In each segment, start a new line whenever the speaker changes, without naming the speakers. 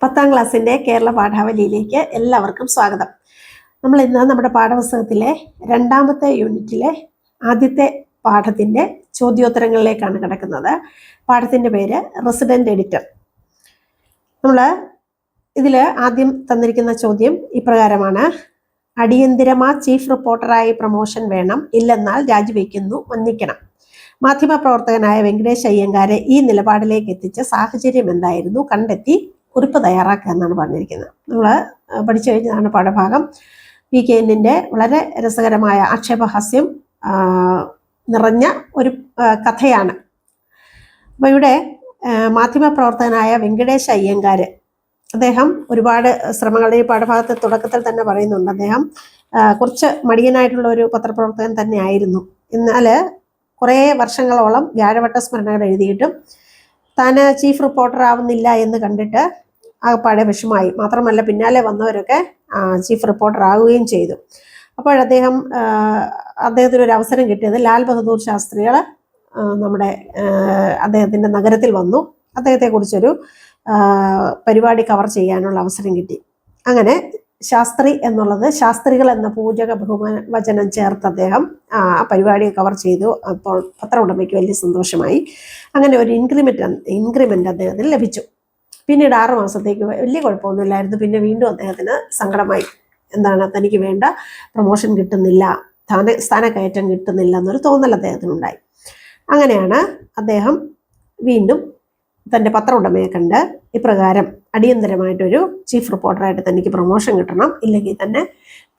പത്താം ക്ലാസ്സിന്റെ കേരള പാഠാവലിയിലേക്ക് എല്ലാവർക്കും സ്വാഗതം. നമ്മൾ ഇന്ന് നമ്മുടെ പാഠപുസ്തകത്തിലെ രണ്ടാമത്തെ യൂണിറ്റിലെ ആദ്യത്തെ പാഠത്തിന്റെ ചോദ്യോത്തരങ്ങളിലേക്കാണ് കിടക്കുന്നത്. പാഠത്തിന്റെ പേര് റെസിഡന്റ് എഡിറ്റർ നമ്മൾ ഇതിൽ ആദ്യം തന്നിരിക്കുന്ന ചോദ്യം ഇപ്രകാരമാണ്. അടിയന്തിരമാ ചീഫ് റിപ്പോർട്ടറായി പ്രൊമോഷൻ വേണം ഇല്ലെന്നാൽ രാജിവെക്കുന്നു വന്നിക്കണം മാധ്യമപ്രവർത്തകനായ വെങ്കടേഷ് അയ്യങ്കാരെ ഈ നിലപാടിലേക്ക് എത്തിച്ച സാഹചര്യം എന്തായിരുന്നു? കണ്ടെത്തി കുറിപ്പ് തയ്യാറാക്കുക എന്നാണ് പറഞ്ഞിരിക്കുന്നത് നമ്മൾ പഠിച്ചു കഴിഞ്ഞതാണ് പാഠഭാഗം. V K. എന്നിന്റെ വളരെ രസകരമായ ആക്ഷേപഹാസ്യം നിറഞ്ഞ ഒരു കഥയാണ്. അപ്പോൾ ഇവിടെ മാധ്യമ മാധ്യമപ്രവർത്തകനായ വെങ്കടേഷ് അയ്യങ്കാർ അദ്ദേഹം ഒരുപാട് ശ്രമങ്ങൾ ഈ പാഠഭാഗത്തെ തുടക്കത്തിൽ തന്നെ പറയുന്നുണ്ട്. അദ്ദേഹം കുറച്ച് മടിയനായിട്ടുള്ള ഒരു പത്രപ്രവർത്തകൻ തന്നെ ആയിരുന്നു എന്നാൽ കുറേ വർഷങ്ങളോളം വ്യാഴവട്ട സ്മരണകൾ എഴുതിയിട്ടും താൻ ചീഫ് റിപ്പോർട്ടർ ആവുന്നില്ല എന്ന് കണ്ടിട്ട് ആകപ്പാടെ വിഷമായി മാത്രമല്ല പിന്നാലെ വന്നവരൊക്കെ ചീഫ് റിപ്പോർട്ടർ ആവുകയും ചെയ്തു. അപ്പോൾ അദ്ദേഹം അദ്ദേഹത്തിന് ഒരു അവസരം കിട്ടിയത് ലാൽ ബഹദൂർ ശാസ്ത്രികൾ നമ്മുടെ അദ്ദേഹത്തിന്റെ നഗരത്തിൽ വന്നു. അദ്ദേഹത്തെക്കുറിച്ചൊരു പരിപാടി കവർ ചെയ്യാനുള്ള അവസരം കിട്ടി. അങ്ങനെ ശാസ്ത്രി എന്നുള്ളത് ശാസ്ത്രികൾ എന്ന പൂജക ബഹുമാന വചനം ചേർത്ത് അദ്ദേഹം ആ പരിപാടി കവർ ചെയ്തു. അപ്പോൾ പത്ര ഉടമയ്ക്ക് വലിയ സന്തോഷമായി. അങ്ങനെ ഒരു ഇൻക്രിമെന്റ് ഇൻക്രിമെന്റ് അദ്ദേഹത്തിന് ലഭിച്ചു. പിന്നീട് ആറു മാസത്തേക്ക് വലിയ കുഴപ്പമൊന്നുമില്ലായിരുന്നു. പിന്നെ വീണ്ടും അദ്ദേഹത്തിന് സങ്കടമായി. എന്താണ്? തനിക്ക് വേണ്ട പ്രൊമോഷൻ കിട്ടുന്നില്ല. സ്ഥാന സ്ഥാനക്കയറ്റം കിട്ടുന്നില്ല എന്നൊരു തോന്നൽ അദ്ദേഹത്തിനുണ്ടായി. അങ്ങനെയാണ് അദ്ദേഹം വീണ്ടും തന്റെ പത്ര ഉടമയെ കണ്ട് ഇപ്രകാരം അടിയന്തരമായിട്ടൊരു ചീഫ് റിപ്പോർട്ടറായിട്ട് തനിക്ക് പ്രൊമോഷൻ കിട്ടണം. ഇല്ലെങ്കിൽ തന്നെ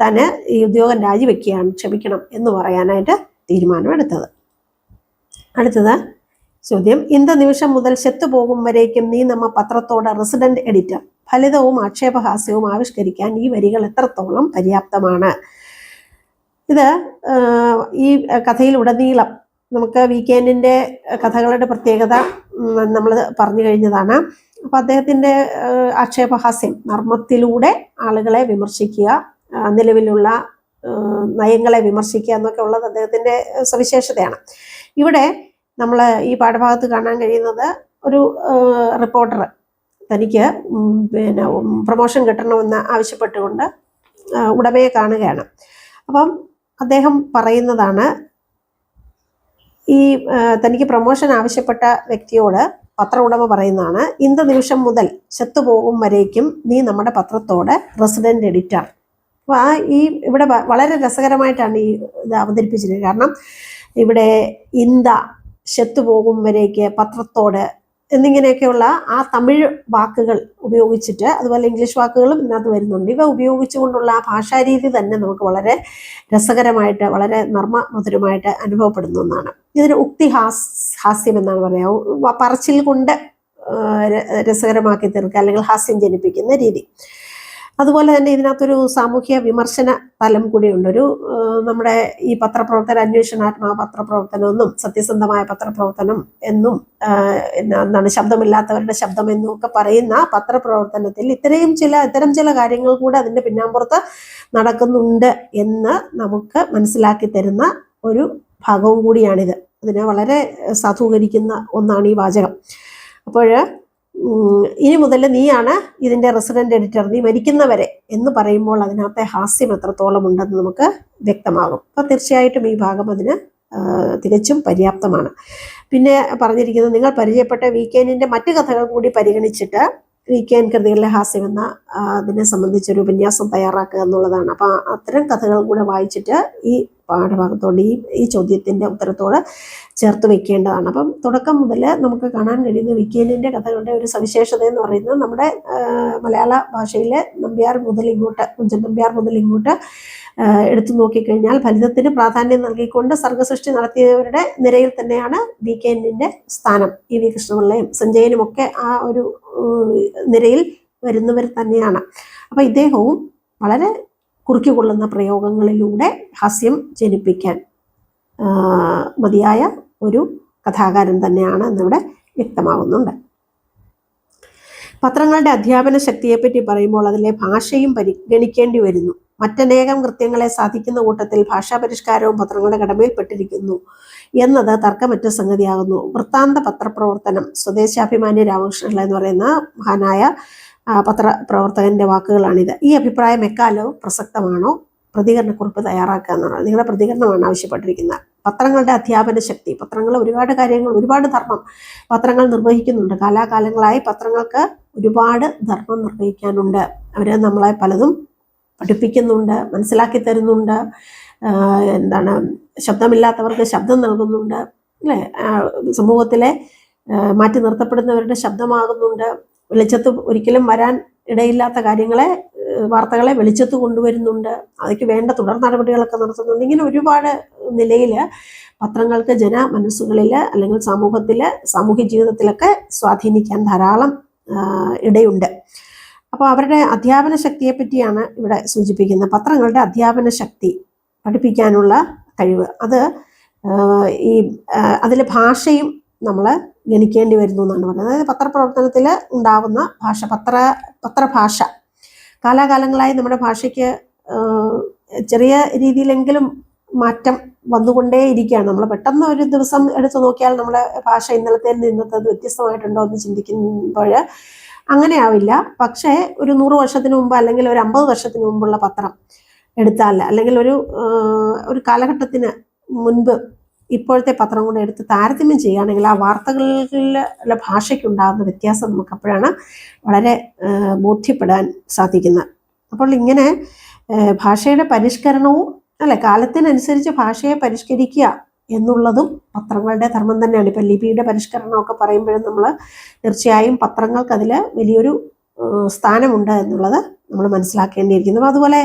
തന്നെ ഈ ഉദ്യോഗം രാജിവെക്കുകയാണ് ക്ഷമിക്കണം എന്ന് പറയാനായിട്ട് തീരുമാനമെടുത്തത്. അടുത്തത് ചോദ്യം. ഇന്ത നിമിഷം മുതൽ ചെത്തു പോകും വരേക്കും നീ നമ്മ പത്രത്തോട് റെസിഡന്റ് എഡിറ്റർ ഫലിതവും ആക്ഷേപഹാസ്യവും ആവിഷ്കരിക്കാൻ ഈ വരികൾ എത്രത്തോളം പര്യാപ്തമാണ്? ഇത് ഈ കഥയിലുടനീളം നമുക്ക് വീക്കെൻഡിന്റെ കഥകളുടെ പ്രത്യേകത നമ്മൾ പറഞ്ഞു കഴിഞ്ഞതാണ്. അപ്പം അദ്ദേഹത്തിന്റെ ആക്ഷേപഹാസ്യം നർമ്മത്തിലൂടെ ആളുകളെ വിമർശിക്കുക നിലവിലുള്ള നയങ്ങളെ വിമർശിക്കുക എന്നൊക്കെ ഉള്ളത് അദ്ദേഹത്തിന്റെ സവിശേഷതയാണ്. ഇവിടെ നമ്മൾ ഈ പാഠഭാഗത്ത് കാണാൻ കഴിയുന്നത് ഒരു റിപ്പോർട്ടർ തനിക്ക് പിന്നെ പ്രൊമോഷൻ കിട്ടണമെന്ന് ആവശ്യപ്പെട്ടുകൊണ്ട് ഉടമയെ കാണുകയാണ്. അപ്പം അദ്ദേഹം പറയുന്നതാണ് ഈ തനിക്ക് പ്രൊമോഷൻ ആവശ്യപ്പെട്ട വ്യക്തിയോട് പത്ര ഉടമ പറയുന്നതാണ് ഇന്ന നിമിഷം മുതൽ ചത്തുപോകും വരേക്കും നീ നമ്മുടെ പത്രത്തോട് റെസിഡന്റ് എഡിറ്റർ അപ്പോൾ ആ ഈ ഇവിടെ വളരെ രസകരമായിട്ടാണ് ഈ ഇത് അവതരിപ്പിച്ചിരിക്കുന്നത്. കാരണം ഇവിടെ ഇന്ത ചത്തുപോകും വരേക്ക് പത്രത്തോട് എന്നിങ്ങനെയൊക്കെയുള്ള ആ തമിഴ് വാക്കുകൾ ഉപയോഗിച്ചിട്ട് അതുപോലെ ഇംഗ്ലീഷ് വാക്കുകളും ഇതിനകത്ത് വരുന്നുണ്ട്. ഇവ ഉപയോഗിച്ചുകൊണ്ടുള്ള ആ ഭാഷാരീതി തന്നെ നമുക്ക് വളരെ രസകരമായിട്ട് വളരെ നർമ്മ മധുരമായിട്ട് അനുഭവപ്പെടുന്ന ഒന്നാണ്. ഇതിന് ഉക്തി ഹാസ് ഹാസ്യം എന്നാണ് പറയുക. പറച്ചിൽ കൊണ്ട് രസകരമാക്കി തീർക്കുക അല്ലെങ്കിൽ ഹാസ്യം ജനിപ്പിക്കുന്ന രീതി. അതുപോലെ തന്നെ ഇതിനകത്തൊരു സാമൂഹ്യ വിമർശന തലം കൂടിയുണ്ട്. ഒരു നമ്മുടെ ഈ പത്രപ്രവർത്തന അന്വേഷണാത്മക പത്രപ്രവർത്തനം എന്നും സത്യസന്ധമായ പത്രപ്രവർത്തനം എന്നും എന്താണ് ശബ്ദമില്ലാത്തവരുടെ ശബ്ദം എന്നും ഒക്കെ പറയുന്ന പത്രപ്രവർത്തനത്തിൽ ഇത്രയും ചില ഇത്തരം ചില കാര്യങ്ങൾ കൂടെ അതിന്റെ പിന്നാമ്പുറത്ത് നടക്കുന്നുണ്ട് എന്ന് നമുക്ക് മനസ്സിലാക്കി തരുന്ന ഒരു ഭാഗവും കൂടിയാണിത്. അതിനെ വളരെ സാധൂകരിക്കുന്ന ഒന്നാണ് ഈ വാചകം. അപ്പോൾ ഇനി മുതൽ നീയാണ് ഇതിന്റെ റെസിഡന്റ് എഡിറ്റർ. നീ മരിക്കുന്നവരെ എന്ന് പറയുമ്പോൾ അതിനകത്തെ ഹാസ്യം എത്രത്തോളം ഉണ്ടെന്ന് നമുക്ക് വ്യക്തമാകും. അപ്പം തീർച്ചയായിട്ടും ഈ ഭാഗം അതിന് തികച്ചും പര്യാപ്തമാണ്. പിന്നെ പറഞ്ഞിരിക്കുന്നത് നിങ്ങൾ പരിചയപ്പെട്ട വീക്കെൻഡിന്റെ മറ്റു കഥകൾ കൂടി പരിഗണിച്ചിട്ട് വീക്കെൻഡ് കൃതികളിലെ ഹാസ്യം എന്ന അതിനെ സംബന്ധിച്ചൊരു ഉപന്യാസം തയ്യാറാക്കുക എന്നുള്ളതാണ്. അപ്പം അത്തരം കഥകൾ കൂടെ വായിച്ചിട്ട് ഈ പാഠഭാഗത്തോട് ഈ ഈ ചോദ്യത്തിന്റെ ഉത്തരത്തോട് ചേർത്ത് വെക്കേണ്ടതാണ്. അപ്പം തുടക്കം മുതൽ നമുക്ക് കാണാൻ കഴിയുന്ന വിക്കേലിന്റെ കഥകളുടെ ഒരു സവിശേഷത എന്ന് പറയുന്നത് നമ്മുടെ മലയാള ഭാഷയിലെ നമ്പ്യാർ മുതൽ ഇങ്ങോട്ട് കുഞ്ചൻ നമ്പ്യാർ മുതൽ ഇങ്ങോട്ട് എടുത്തു നോക്കിക്കഴിഞ്ഞാൽ ഫലിതത്തിന് പ്രാധാന്യം നൽകിക്കൊണ്ട് സർഗസൃഷ്ടി നടത്തിയവരുടെ നിരയിൽ തന്നെയാണ് വി കെ എന്നിന്റെ സ്ഥാനം. ഇ വി കൃഷ്ണപിള്ളയും സഞ്ജയനും ഒക്കെ ആ ഒരു നിരയിൽ വരുന്നവർ തന്നെയാണ്. അപ്പം ഇദ്ദേഹവും വളരെ കുറുക്കിക്കൊള്ളുന്ന പ്രയോഗങ്ങളിലൂടെ ഹാസ്യം ജനിപ്പിക്കാൻ മതിയായ ഒരു കഥാകാരൻ തന്നെയാണ് എന്നിവിടെ വ്യക്തമാകുന്നുണ്ട് പത്രങ്ങളുടെ അധ്യാപന ശക്തിയെപ്പറ്റി പറയുമ്പോൾ അതിലെ ഭാഷയും പരിഗണിക്കേണ്ടി വരുന്നു. മറ്റനേകം കൃത്യങ്ങളെ സാധിക്കുന്ന കൂട്ടത്തിൽ ഭാഷാ പരിഷ്കാരവും പത്രങ്ങളുടെ കടമയിൽപ്പെട്ടിരിക്കുന്നു എന്നത് തർക്കമറ്റ സംഗതിയാകുന്നു. വൃത്താന്ത പത്രപ്രവർത്തനം സ്വദേശാഭിമാനി രാമകൃഷ്ണപിള്ള എന്ന് പറയുന്ന മഹാനായ ആ, പത്രപ്രവർത്തകന്റെ വാക്കുകളാണിത്. ഈ അഭിപ്രായം എക്കാലവും പ്രസക്തമാണോ? പ്രതികരണക്കുറിപ്പ് തയ്യാറാക്കുക എന്നാണ് നിങ്ങളുടെ പ്രതികരണമാണ് ആവശ്യപ്പെട്ടിരിക്കുന്നത്. പത്രങ്ങളുടെ അധ്യാപന ശക്തി പത്രങ്ങൾ ഒരുപാട് കാര്യങ്ങൾ ഒരുപാട് ധർമ്മം പത്രങ്ങൾ നിർവഹിക്കുന്നുണ്ട്. കാലാകാലങ്ങളായി പത്രങ്ങൾക്ക് ഒരുപാട് ധർമ്മം നിർവഹിക്കാനുണ്ട്. അവർ നമ്മളെ പലതും പഠിപ്പിക്കുന്നുണ്ട് മനസ്സിലാക്കി തരുന്നുണ്ട്. എന്താണ് ശബ്ദമില്ലാത്തവർക്ക് ശബ്ദം നൽകുന്നുണ്ട്. അല്ലേ? സമൂഹത്തിലെ മാറ്റി നിർത്തപ്പെടുന്നവരുടെ ശബ്ദമാകുന്നുണ്ട്. വെളിച്ചത്ത് ഒരിക്കലും വരാൻ ഇടയില്ലാത്ത കാര്യങ്ങളെ വാർത്തകളെ വെളിച്ചത്ത് കൊണ്ടുവരുന്നുണ്ട്. അതൊക്കെ വേണ്ട തുടർ നടപടികളൊക്കെ നടത്തുന്നുണ്ട്. ഇങ്ങനെ ഒരുപാട് നിലയിൽ പത്രങ്ങൾക്ക് ജന മനസ്സുകളിൽ അല്ലെങ്കിൽ സമൂഹത്തിൽ സാമൂഹ്യ ജീവിതത്തിലൊക്കെ സ്വാധീനിക്കാൻ ധാരാളം ഇടയുണ്ട്. അപ്പോൾ അവരുടെ അധ്യാപന ശക്തിയെ പറ്റിയാണ് ഇവിടെ സൂചിപ്പിക്കുന്നത്. പത്രങ്ങളുടെ അധ്യാപന ശക്തി പഠിപ്പിക്കാനുള്ള കഴിവ്. അത് ഈ അതിൽ ഭാഷയും നമ്മൾ ഗണിക്കേണ്ടി വരുന്നു എന്നാണ് പറയുന്നത് അതായത് പത്രപ്രവർത്തനത്തിൽ ഉണ്ടാവുന്ന ഭാഷ പത്ര പത്രഭാഷ. കാലാകാലങ്ങളായി നമ്മുടെ ഭാഷയ്ക്ക് ചെറിയ രീതിയിലെങ്കിലും മാറ്റം വന്നുകൊണ്ടേ ഇരിക്കുകയാണ് നമ്മൾ പെട്ടെന്ന് ഒരു ദിവസം എടുത്തു നോക്കിയാൽ നമ്മുടെ ഭാഷ ഇന്നലത്തെ ഇന്നത്തെ വ്യത്യസ്തമായിട്ടുണ്ടോ എന്ന് ചിന്തിക്കുമ്പോൾ അങ്ങനെ ആവില്ല പക്ഷേ ഒരു നൂറ് വർഷത്തിന് മുമ്പ് അല്ലെങ്കിൽ ഒരു അമ്പത് വർഷത്തിന് മുമ്പുള്ള പത്രം എടുത്താൽ അല്ലെങ്കിൽ ഒരു ഒരു കാലഘട്ടത്തിന് മുൻപ് ഇപ്പോഴത്തെ പത്രം കൂടെ എടുത്ത് താരതമ്യം ചെയ്യുകയാണെങ്കിൽ ആ വാർത്തകളിലെ ഭാഷയ്ക്കുണ്ടാകുന്ന വ്യത്യാസം നമുക്ക് അപ്പോഴാണ് വളരെ ബോധ്യപ്പെടാൻ സാധിക്കുന്നത്. അപ്പോൾ ഇങ്ങനെ ഭാഷയുടെ പരിഷ്കരണവും അല്ലെ കാലത്തിനനുസരിച്ച് ഭാഷയെ പരിഷ്കരിക്കുക എന്നുള്ളതും പത്രങ്ങളുടെ ധർമ്മം തന്നെയാണ്. ഇപ്പം ലിപിയുടെ പരിഷ്കരണമൊക്കെ പറയുമ്പോഴും നമ്മൾ തീർച്ചയായും പത്രങ്ങൾക്ക് അതിൽ വലിയൊരു സ്ഥാനമുണ്ട് എന്നുള്ളത് നമ്മൾ മനസ്സിലാക്കേണ്ടിയിരിക്കുന്നു. അതുപോലെ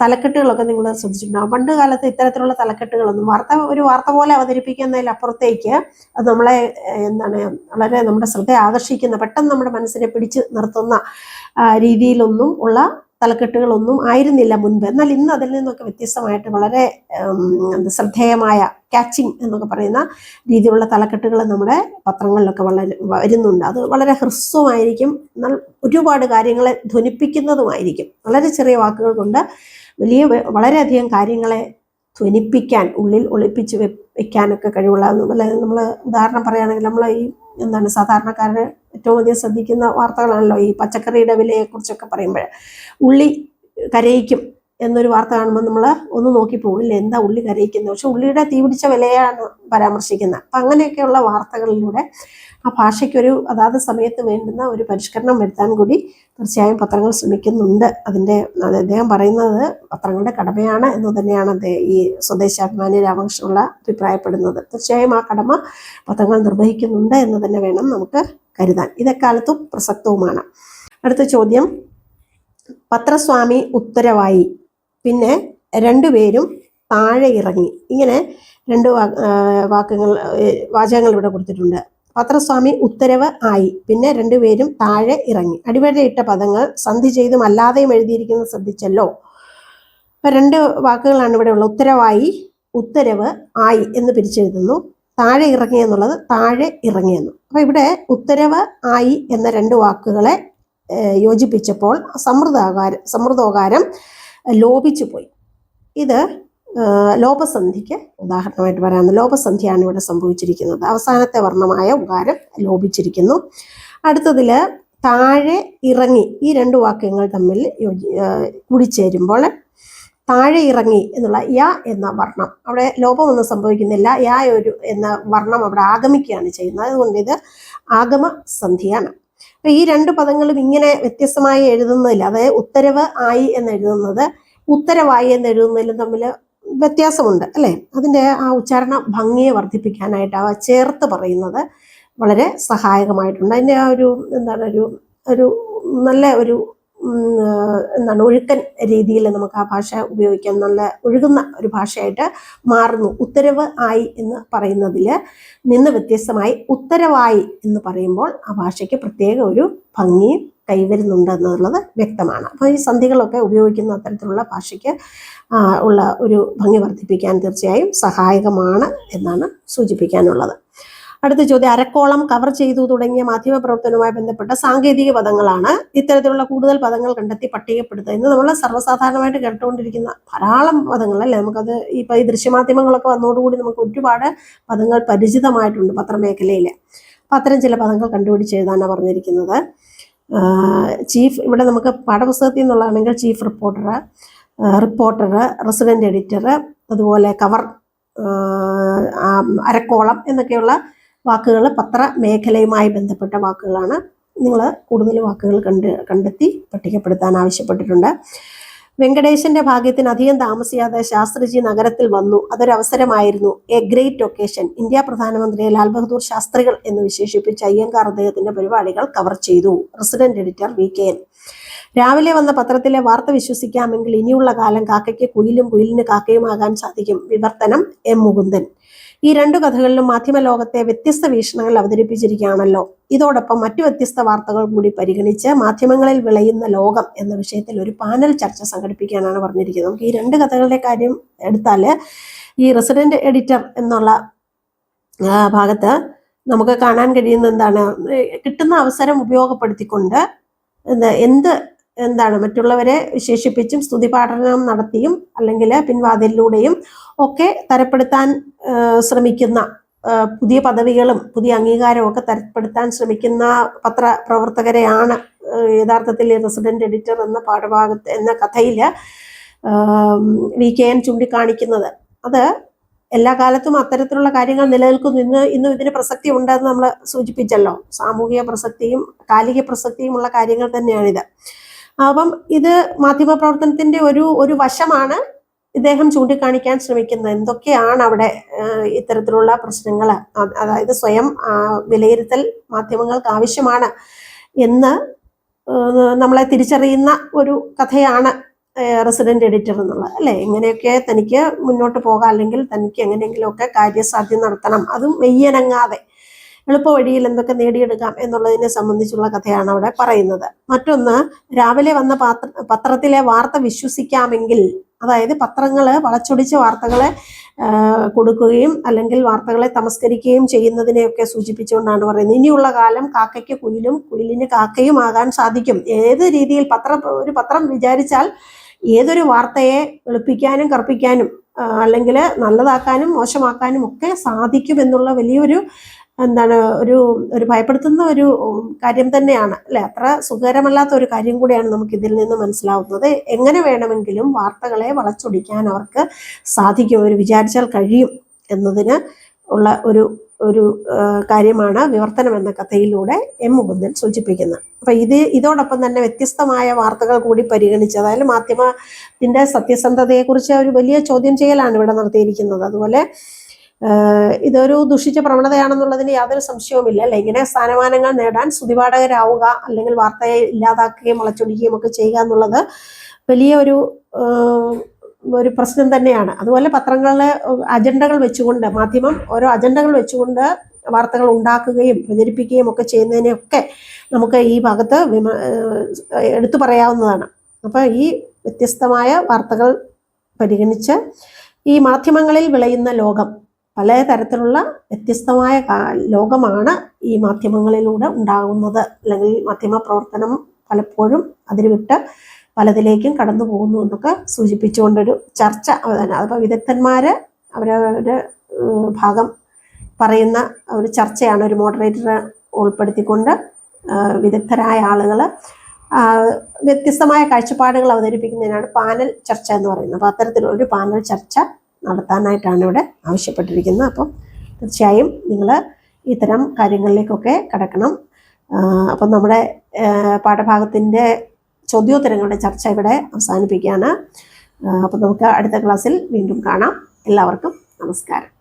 തലക്കെട്ടുകളൊക്കെ നിങ്ങൾ ശ്രദ്ധിച്ചിട്ടുണ്ടാകും പണ്ട് കാലത്ത് ഇത്തരത്തിലുള്ള തലക്കെട്ടുകളൊന്നും വാർത്ത ഒരു വാർത്ത പോലെ അവതരിപ്പിക്കുന്നതിലപ്പുറത്തേക്ക് അത് നമ്മളെ എന്താണ് വളരെ നമ്മുടെ ശ്രദ്ധ ആകർഷിക്കുന്ന പെട്ടെന്ന് നമ്മുടെ മനസ്സിനെ പിടിച്ച് നിർത്തുന്ന രീതിയിലൊന്നും ഉള്ള തലക്കെട്ടുകളൊന്നും ആയിരുന്നില്ല മുൻപ്. എന്നാൽ ഇന്ന് അതിൽ നിന്നൊക്കെ വ്യത്യസ്തമായിട്ട് വളരെ ശ്രദ്ധേയമായ ക്യാച്ചിങ് എന്നൊക്കെ പറയുന്ന രീതിയിലുള്ള തലക്കെട്ടുകൾ നമ്മുടെ പത്രങ്ങളിലൊക്കെ വളരെ വരുന്നുണ്ട്. അത് വളരെ ഹ്രസ്വമായിരിക്കും. എന്നാൽ ഒരുപാട് കാര്യങ്ങളെ ധ്വനിപ്പിക്കുന്നതുമായിരിക്കും. വളരെ ചെറിയ വാക്കുകൾ കൊണ്ട് വലിയ വളരെയധികം കാര്യങ്ങളെ ധ്വനിപ്പിക്കാൻ ഉള്ളിൽ ഒളിപ്പിച്ച് വെക്കാനൊക്കെ കഴിവുള്ള നമ്മൾ ഉദാഹരണം പറയുകയാണെങ്കിൽ നമ്മൾ ഈ എന്താണ് സാധാരണക്കാരന് ഏറ്റവും അധികം ശ്രദ്ധിക്കുന്ന വാർത്തകളാണല്ലോ ഈ പച്ചക്കറിയുടെ വിലയെക്കുറിച്ചൊക്കെ പറയുമ്പോൾ. ഉള്ളി കരയിക്കും എന്നൊരു വാർത്ത കാണുമ്പോൾ നമ്മൾ ഒന്ന് നോക്കി പോകില്ല എന്താ ഉള്ളി കരയിക്കുന്നത്? പക്ഷെ ഉള്ളിയുടെ തീപിടിച്ച വിലയാണ് പരാമർശിക്കുന്നത്. അപ്പം അങ്ങനെയൊക്കെയുള്ള വാർത്തകളിലൂടെ ആ ഭാഷയ്ക്കൊരു അതാത് സമയത്ത് വേണ്ടുന്ന ഒരു പരിഷ്കരണം വരുത്താൻ കൂടി തീർച്ചയായും പത്രങ്ങൾ ശ്രമിക്കുന്നുണ്ട്. അതിന്റെ അത് അദ്ദേഹം പറയുന്നത് പത്രങ്ങളുടെ കടമയാണ് എന്ന് തന്നെയാണ് അദ്ദേഹം ഈ സ്വദേശാഭിമാനി രാമകൃഷ്ണനുള്ള അഭിപ്രായപ്പെടുന്നത്. തീർച്ചയായും ആ കടമ പത്രങ്ങൾ നിർവഹിക്കുന്നുണ്ട് എന്ന് തന്നെ വേണം നമുക്ക് കരുതാൻ. ഇതെക്കാലത്തും പ്രസക്തവുമാണ്. അടുത്ത ചോദ്യം. പത്രസ്വാമി ഉത്തരവായി. പിന്നെ രണ്ടുപേരും താഴെ ഇറങ്ങി. ഇങ്ങനെ രണ്ട് വാക്കുകൾ വാചകങ്ങൾ ഇവിടെ കൊടുത്തിട്ടുണ്ട്. പത്രസ്വാമി ഉത്തരവ് ആയി. പിന്നെ രണ്ടുപേരും താഴെ ഇറങ്ങി. അടിവരയിട്ട പദങ്ങൾ സന്ധി ചെയ്തും അല്ലാതെയും എഴുതിയിരിക്കുന്നത് ശ്രദ്ധിച്ചല്ലോ. രണ്ട് വാക്കുകളാണ് ഇവിടെ ഉള്ളത്. ഉത്തരവായി ഉത്തരവ് ആയി എന്ന് പിരിച്ചെഴുതുന്നു. താഴെ ഇറങ്ങി എന്നുള്ളത് താഴെ ഇറങ്ങി ഇറങ്ങിയെന്നു അപ്പൊ ഇവിടെ ഉത്തരവ് ആയി എന്ന രണ്ട് വാക്കുകളെ യോജിപ്പിച്ചപ്പോൾ സമൃദ്ധാകാരം സമൃദ്ധോകാരം ലോപിച്ചു പോയി. ഇത് ലോപസന്ധിക്ക് ഉദാഹരണമായിട്ട് പറയാവുന്ന ലോപസന്ധിയാണ് ഇവിടെ സംഭവിച്ചിരിക്കുന്നത്. അവസാനത്തെ വർണമായ ഉകാരം ലോപിച്ചിരിക്കുന്നു. അടുത്തതിൽ താഴെ ഇറങ്ങി ഈ രണ്ട് വാക്യങ്ങൾ തമ്മിൽ യോജി കൂടിച്ചേരുമ്പോൾ താഴെ ഇറങ്ങി എന്നുള്ള യ എന്ന വർണം. അവിടെ ലോപമൊന്നും സംഭവിക്കുന്നില്ല. യ ഒരു എന്ന വർണം അവിടെ ആഗമിക്കുകയാണ് ചെയ്യുന്നത്. അതുകൊണ്ട് ഇത് ആഗമ സന്ധിയാണ് അപ്പൊ ഈ രണ്ട് പദങ്ങളും ഇങ്ങനെ വ്യത്യസ്തമായി എഴുതുന്നതിൽ അതായത് ഉത്തരവ് ആയി എന്ന് എഴുതുന്നത് ഉത്തരവായി എന്ന് എഴുതുന്നതിലും തമ്മിൽ വ്യത്യാസമുണ്ട് അല്ലേ? അതിന്റെ ആ ഉച്ചാരണ ഭംഗിയെ വർദ്ധിപ്പിക്കാനായിട്ട് അവ ചേർത്ത് പറയുന്നത് വളരെ സഹായകമായിട്ടുണ്ട്. അതിന്റെ ആ ഒരു എന്താണ് ഒരു ഒരു നല്ല ഒരു എന്താണ് ഒഴുക്കൻ രീതിയിൽ നമുക്ക് ആ ഭാഷ ഉപയോഗിക്കാൻ നല്ല ഒഴുകുന്ന ഒരു ഭാഷയായിട്ട് മാറുന്നു. ഉത്തരവ് ആയി എന്ന് പറയുന്നതിൽ നിന്ന് വ്യത്യസ്തമായി ഉത്തരവായി എന്ന് പറയുമ്പോൾ ആ ഭാഷയ്ക്ക് പ്രത്യേക ഒരു ഭംഗിയും കൈവരുന്നുണ്ട് എന്നുള്ളത് വ്യക്തമാണ്. അപ്പോൾ ഈ സന്ധികളൊക്കെ ഉപയോഗിക്കുന്ന അത്തരത്തിലുള്ള ഭാഷയ്ക്ക് ഉള്ള ഒരു ഭംഗി വർദ്ധിപ്പിക്കാൻ തീർച്ചയായും സഹായകമാണ് എന്നാണ് സൂചിപ്പിക്കാനുള്ളത്. അടുത്ത ചോദ്യം അരക്കോളം കവർ ചെയ്തു തുടങ്ങിയ മാധ്യമ പ്രവർത്തനവുമായി ബന്ധപ്പെട്ട സാങ്കേതിക പദങ്ങളാണ് ഇത്തരത്തിലുള്ള കൂടുതൽ പദങ്ങൾ കണ്ടെത്തി പട്ടികപ്പെടുത്തുക ഇന്ന് നമ്മൾ സർവസാധാരണമായിട്ട് കേട്ടുകൊണ്ടിരിക്കുന്ന ധാരാളം പദങ്ങൾ അല്ലേ? നമുക്കത് ഇപ്പൊ ഈ ദൃശ്യമാധ്യമങ്ങളൊക്കെ വന്നതോടുകൂടി നമുക്ക് ഒരുപാട് പദങ്ങൾ പരിചിതമായിട്ടുണ്ട് പത്രമേഖലയിൽ അപ്പം അത്തരം ചില പദങ്ങൾ കണ്ടുപിടിച്ച് എഴുതാനാണ് പറഞ്ഞിരിക്കുന്നത്. ചീഫ് ഇവിടെ നമുക്ക് പാഠപുസ്തകത്തിൽ നിന്നുള്ളതാണെങ്കിൽ chief reporter reporter resident editor അതുപോലെ കവർ അരക്കോളം എന്നൊക്കെയുള്ള വാക്കുകൾ പത്ര മേഖലയുമായി ബന്ധപ്പെട്ട വാക്കുകളാണ് നിങ്ങൾ കൂടുതൽ വാക്കുകൾ കണ്ട് കണ്ടെത്തി പട്ടികപ്പെടുത്താൻ ആവശ്യപ്പെട്ടിട്ടുണ്ട്. വെങ്കടേശന്റെ ഭാഗ്യത്തിന് അധികം താമസിയാതെ ശാസ്ത്രിജി നഗരത്തിൽ വന്നു. അതൊരവസരമായിരുന്നു. A great occasion. ഇന്ത്യ പ്രധാനമന്ത്രിയെ ലാൽ ബഹദൂർ ശാസ്ത്രികൾ എന്ന് വിശേഷിപ്പിച്ച് അയ്യങ്കാർ അദ്ദേഹത്തിന്റെ പരിപാടികൾ കവർ ചെയ്തു. Resident editor V K N. രാവിലെ വന്ന പത്രത്തിലെ വാർത്ത വിശ്വസിക്കാമെങ്കിൽ ഇനിയുള്ള കാലം കാക്കയ്ക്ക് കുയിലും കുയിലിന് കാക്കയുമാകാൻ സാധിക്കും. വിവർത്തനം എം മുകുന്ദൻ. ഈ രണ്ടു കഥകളിലും മാധ്യമ ലോകത്തെ വ്യത്യസ്ത വീക്ഷണങ്ങൾ അവതരിപ്പിച്ചിരിക്കുകയാണല്ലോ. ഇതോടൊപ്പം മറ്റു വ്യത്യസ്ത വാർത്തകൾ കൂടി പരിഗണിച്ച് മാധ്യമങ്ങളിൽ വിളയുന്ന ലോകം എന്ന വിഷയത്തിൽ ഒരു പാനൽ ചർച്ച സംഘടിപ്പിക്കാനാണ് പറഞ്ഞിരിക്കുന്നത്. നമുക്ക് ഈ രണ്ട് കഥകളുടെ കാര്യം എടുത്താൽ ഈ റെസിഡന്റ് എഡിറ്റർ എന്നുള്ള ഭാഗത്ത് നമുക്ക് കാണാൻ കഴിയുന്ന എന്താണ് കിട്ടുന്ന അവസരം ഉപയോഗപ്പെടുത്തിക്കൊണ്ട് എന്ത് എന്താണ് മറ്റുള്ളവരെ വിശേഷിപ്പിച്ചും സ്തുതി പാഠനം നടത്തിയും അല്ലെങ്കിൽ പിൻവാതിലൂടെയും ഒക്കെ തരപ്പെടുത്താൻ ശ്രമിക്കുന്ന പുതിയ പദവികളും പുതിയ അംഗീകാരവും ഒക്കെ തരപ്പെടുത്താൻ ശ്രമിക്കുന്ന പത്ര പ്രവർത്തകരെയാണ് യഥാർത്ഥത്തിൽ റെസിഡന്റ് എഡിറ്റർ എന്ന പാഠഭാഗത്ത് എന്ന കഥയിൽ വി കെ എൻ ചൂണ്ടിക്കാണിക്കുന്നത്. അത് എല്ലാ കാലത്തും അത്തരത്തിലുള്ള കാര്യങ്ങൾ നിലനിൽക്കുന്നു. ഇന്ന് ഇന്നും ഇതിന് പ്രസക്തി ഉണ്ടെന്ന് നമ്മൾ സൂചിപ്പിച്ചല്ലോ. സാമൂഹിക പ്രസക്തിയും കാലിക പ്രസക്തിയും ഉള്ള കാര്യങ്ങൾ തന്നെയാണിത്. അപ്പം ഇത് മാധ്യമ പ്രവർത്തനത്തിന്റെ ഒരു ഒരു വശമാണ് ഇദ്ദേഹം ചൂണ്ടിക്കാണിക്കാൻ ശ്രമിക്കുന്നത്. എന്തൊക്കെയാണ് അവിടെ ഇത്തരത്തിലുള്ള പ്രശ്നങ്ങൾ അതായത് സ്വയം വിലയിരുത്തൽ മാധ്യമങ്ങൾക്ക് ആവശ്യമാണ് എന്ന് നമ്മളെ തിരിച്ചറിയുന്ന ഒരു കഥയാണ് റെസിഡന്റ് എഡിറ്റർ എന്നുള്ളത് അല്ലെ? ഇങ്ങനെയൊക്കെ തനിക്ക് മുന്നോട്ട് പോകാം അല്ലെങ്കിൽ തനിക്ക് എങ്ങനെയെങ്കിലുമൊക്കെ കാര്യസാധ്യം നടത്തണം. അതും മെയ്യനങ്ങാതെ. എളുപ്പ വഴിയിൽ എന്തൊക്കെ നേടിയെടുക്കാം എന്നുള്ളതിനെ സംബന്ധിച്ചുള്ള കഥയാണ് അവിടെ പറയുന്നത്. മറ്റൊന്ന് രാവിലെ വന്ന പാത്ര പത്രത്തിലെ വാർത്ത വിശ്വസിക്കാമെങ്കിൽ അതായത് പത്രങ്ങൾ വളച്ചൊടിച്ച് വാർത്തകളെ കൊടുക്കുകയും അല്ലെങ്കിൽ വാർത്തകളെ തമസ്കരിക്കുകയും ചെയ്യുന്നതിനെയൊക്കെ സൂചിപ്പിച്ചുകൊണ്ടാണ് പറയുന്നത്. ഇനിയുള്ള കാലം കാക്കയ്ക്ക് കുയിലും കുയിലിന് കാക്കയും ആകാൻ സാധിക്കും. ഏത് രീതിയിൽ പത്രം ഒരു പത്രം വിചാരിച്ചാൽ ഏതൊരു വാർത്തയെ എളുപ്പിക്കാനും കറുപ്പിക്കാനും അല്ലെങ്കിൽ നല്ലതാക്കാനും മോശമാക്കാനും ഒക്കെ സാധിക്കും എന്നുള്ള വലിയൊരു എന്താണ് ഒരു ഒരു ഭയപ്പെടുത്തുന്ന ഒരു കാര്യം തന്നെയാണ്. അല്ലെ? അത്ര സുഖകരമല്ലാത്ത ഒരു കാര്യം കൂടിയാണ് നമുക്ക് ഇതിൽ നിന്ന് മനസ്സിലാവുന്നത്. എങ്ങനെ വേണമെങ്കിലും വാർത്തകളെ വളച്ചൊടിക്കാൻ അവർക്ക് സാധിക്കും അവർ വിചാരിച്ചാൽ കഴിയും എന്നതിന് ഉള്ള ഒരു ഒരു കാര്യമാണ് വിവർത്തനം എന്ന കഥയിലൂടെ എം മുകുന്ദൻ സൂചിപ്പിക്കുന്നത്. അപ്പൊ ഇത് ഇതോടൊപ്പം തന്നെ വ്യത്യസ്തമായ വാർത്തകൾ കൂടി പരിഗണിച്ച് അതായത് മാധ്യമത്തിന്റെ സത്യസന്ധതയെക്കുറിച്ച് ഒരു വലിയ ചോദ്യം ചെയ്യലാണ് ഇവിടെ നടത്തിയിരിക്കുന്നത്. അതുപോലെ ഇതൊരു ദുഷിച്ച പ്രവണതയാണെന്നുള്ളതിന് യാതൊരു സംശയവുമില്ല. അല്ലെ ഇങ്ങനെ സ്ഥാനമാനങ്ങൾ നേടാൻ സ്തുതിപാഠകരാവുക അല്ലെങ്കിൽ വാർത്തയെ ഇല്ലാതാക്കുകയും വളച്ചൊടിക്കുകയും ഒക്കെ ചെയ്യുക എന്നുള്ളത് വലിയ ഒരു ഒരു പ്രശ്നം തന്നെയാണ്. അതുപോലെ പത്രങ്ങളിലെ അജണ്ടകൾ വെച്ചുകൊണ്ട് മാധ്യമം ഓരോ അജണ്ടകൾ വെച്ചുകൊണ്ട് വാർത്തകൾ ഉണ്ടാക്കുകയും പ്രചരിപ്പിക്കുകയും ഒക്കെ ചെയ്യുന്നതിനെയൊക്കെ നമുക്ക് ഈ ഭാഗത്ത് വിമ എടുത്തു പറയാവുന്നതാണ്. അപ്പോൾ ഈ വ്യത്യസ്തമായ വാർത്തകൾ പരിഗണിച്ച് ഈ മാധ്യമങ്ങളിൽ വിളയുന്ന ലോകം പല തരത്തിലുള്ള വ്യത്യസ്തമായ ലോകമാണ് ഈ മാധ്യമങ്ങളിലൂടെ ഉണ്ടാകുന്നത്. അല്ലെങ്കിൽ മാധ്യമ പ്രവർത്തനം പലപ്പോഴും അതിരുവിട്ട് പലതിലേക്കും കടന്നു പോകുന്നു എന്നൊക്കെ സൂചിപ്പിച്ചുകൊണ്ടൊരു ചർച്ച അതിപ്പോൾ വിദഗ്ധന്മാർ അവരവരുടെ ഭാഗം പറയുന്ന ഒരു ചർച്ചയാണ് ഒരു മോഡറേറ്റർ ഉൾപ്പെടുത്തിക്കൊണ്ട് വിദഗ്ധരായ ആളുകൾ വ്യത്യസ്തമായ കാഴ്ചപ്പാടുകൾ അവതരിപ്പിക്കുന്നതിനാണ് പാനൽ ചർച്ച എന്ന് പറയുന്നത്. അപ്പോൾ അത്തരത്തിലൊരു പാനൽ ചർച്ച നടത്താനായിട്ടാണ് ഇവിടെ ആവശ്യപ്പെട്ടിരിക്കുന്നത്. അപ്പം തീർച്ചയായും നിങ്ങൾ ഇത്തരം കാര്യങ്ങളിലേക്കൊക്കെ കടക്കണം. അപ്പം നമ്മുടെ പാഠഭാഗത്തിന്റെ ചോദ്യോത്തരങ്ങളുടെ ചർച്ച ഇവിടെ അവസാനിപ്പിക്കുകയാണ്. അപ്പം നമുക്ക് അടുത്ത ക്ലാസ്സിൽ വീണ്ടും കാണാം. എല്ലാവർക്കും നമസ്കാരം.